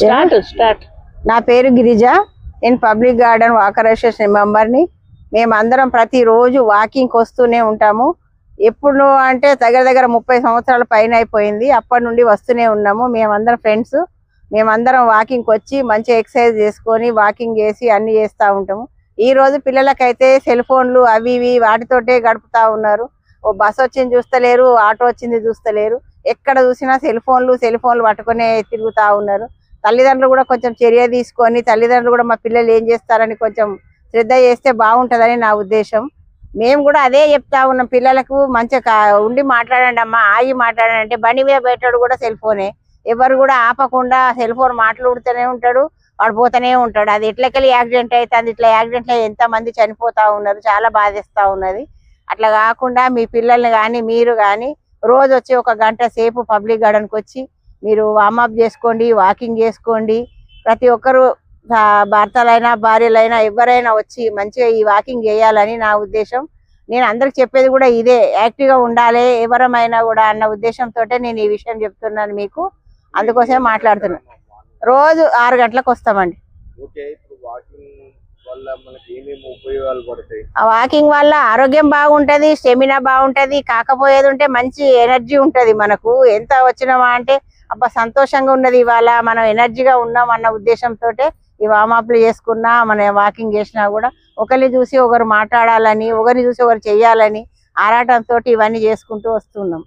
Start start. నా పేరు గిరిజ. నేను పబ్లిక్ గార్డెన్ వాకర్ అసోసియేషన్ మెంబర్ని. మేమందరం ప్రతిరోజు వాకింగ్కి వస్తూనే ఉంటాము. ఎప్పుడు అంటే దగ్గర దగ్గర ముప్పై సంవత్సరాల పైన అయిపోయింది. అప్పటి నుండి వస్తూనే ఉన్నాము. మేమందరం ఫ్రెండ్స్. మేమందరం వాకింగ్కి వచ్చి మంచి ఎక్సర్సైజ్ చేసుకొని వాకింగ్ చేసి అన్ని చేస్తూ ఉంటాము. ఈ రోజు పిల్లలకైతే సెల్ ఫోన్లు అవి ఇవి వాటితోటే గడుపుతా ఉన్నారు. ఓ బస్ వచ్చింది చూస్తలేరు ఆటో వచ్చింది చూస్తలేరు. ఎక్కడ చూసినా సెల్ ఫోన్లు సెల్ ఫోన్లు పట్టుకునే తిరుగుతా ఉన్నారు. తల్లిదండ్రులు కూడా కొంచెం చర్య తీసుకొని తల్లిదండ్రులు కూడా మా పిల్లలు ఏం చేస్తారని కొంచెం శ్రద్ధ చేస్తే బాగుంటుందని నా ఉద్దేశం. మేము కూడా అదే చెప్తా ఉన్నాం పిల్లలకు మంచిగా ఉండి మాట్లాడండి అమ్మా ఆగి మాట్లాడండి అంటే బండి మీద పెట్టాడు కూడా సెల్ ఫోనే. ఎవరు కూడా ఆపకుండా సెల్ ఫోన్ మాట్లాడుతూనే ఉంటాడు వాడు పోతూనే ఉంటాడు. అది ఎట్లకెళ్ళి యాక్సిడెంట్ అవుతుంది ఇట్లా యాక్సిడెంట్ ఎంతమంది ఎంత మంది చనిపోతా ఉన్నారు చాలా బాధిస్తూ ఉన్నది. అట్లా కాకుండా మీ పిల్లల్ని కానీ మీరు కానీ రోజు వచ్చి ఒక గంట సేపు పబ్లిక్ గార్డెన్కి వచ్చి మీరు వామప్ చేసుకోండి వాకింగ్ చేసుకోండి. ప్రతి ఒక్కరు భర్తలైనా భార్యలైనా ఎవరైనా వచ్చి మంచిగా ఈ వాకింగ్ చేయాలని నా ఉద్దేశం. నేను అందరికి చెప్పేది కూడా ఇదే యాక్టివ్గా ఉండాలి ఎవరమైనా కూడా అన్న ఉద్దేశంతో నేను ఈ విషయం చెప్తున్నాను మీకు. అందుకోసమే మాట్లాడుతున్నాను. రోజు ఆరు గంటలకు వస్తామండి. ఓకే ఇప్పుడు వాకింగ్ వల్ల మనకి ఏమేమి ఉపయోగాలు పడతాయి? ఆ వాకింగ్ వల్ల ఆరోగ్యం బాగుంటది స్టెమినా బాగుంటది కాకపోయేది ఉంటే మంచి ఎనర్జీ ఉంటది మనకు. ఎంత వచ్చినామా అంటే అబ్బా సంతోషంగా ఉన్నది ఇవాళ మనం ఎనర్జీగా ఉన్నాం అన్న ఉద్దేశంతో ఈ వామాపులు చేసుకున్నా మన వాకింగ్ చేసినా కూడా ఒకరిని చూసి ఒకరు మాట్లాడాలని ఒకరిని చూసి ఒకరు చెయ్యాలని ఆరాటంతో ఇవన్నీ చేసుకుంటూ వస్తున్నాం.